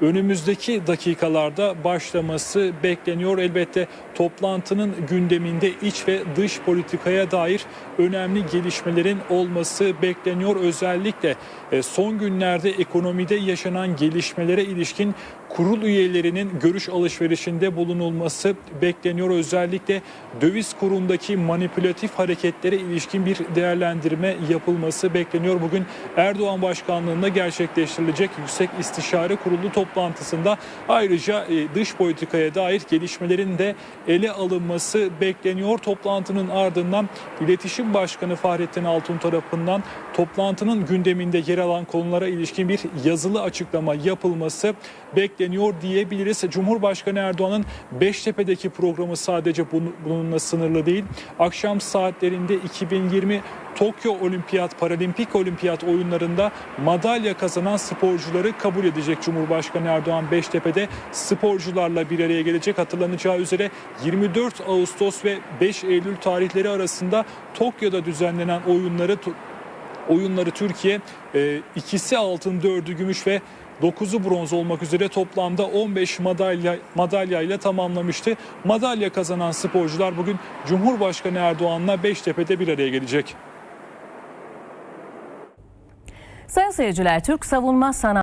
önümüzdeki dakikalarda başlaması bekleniyor. Elbette toplantının gündeminde iç ve dış politikaya dair önemli gelişmelerin olması bekleniyor. Özellikle e, son günlerde ekonomide yaşanan gelişmelere ilişkin kurul üyelerinin görüş alışverişinde bulunulması bekleniyor. Özellikle döviz kurundaki manipülatif hareketlere ilişkin bir değerlendirme yapılması bekleniyor. Bugün Erdoğan başkanlığında gerçekleştirilecek Yüksek İstişare Kurulu toplantısında ayrıca e, dış politikaya dair gelişmelerin de ele alınması bekleniyor. Toplantının ardından İletişim Başkanı Fahrettin Altun tarafından toplantının gündeminde yer alan konulara ilişkin bir yazılı açıklama yapılması bekleniyor diyebiliriz. Cumhurbaşkanı Erdoğan'ın Beştepe'deki programı sadece bunu- bununla sınırlı değil. Akşam saatlerinde 2020 Tokyo Olimpiyat, Paralimpik Olimpiyat oyunlarında madalya kazanan sporcuları kabul edecek Cumhurbaşkanı Erdoğan Beştepe'de sporcularla bir araya gelecek. Hatırlanacağı üzere 24 Ağustos ve 5 Eylül tarihleri arasında Tokyo'da düzenlenen oyunları oyunları Türkiye e, ikisi altın, dördü gümüş ve 9'u bronz olmak üzere toplamda 15 madalya madalyayla tamamlamıştı. Madalya kazanan sporcular bugün Cumhurbaşkanı Erdoğan'la Beştepe'de bir araya gelecek. Sayın seyirciler, Türk Savunma Sanayi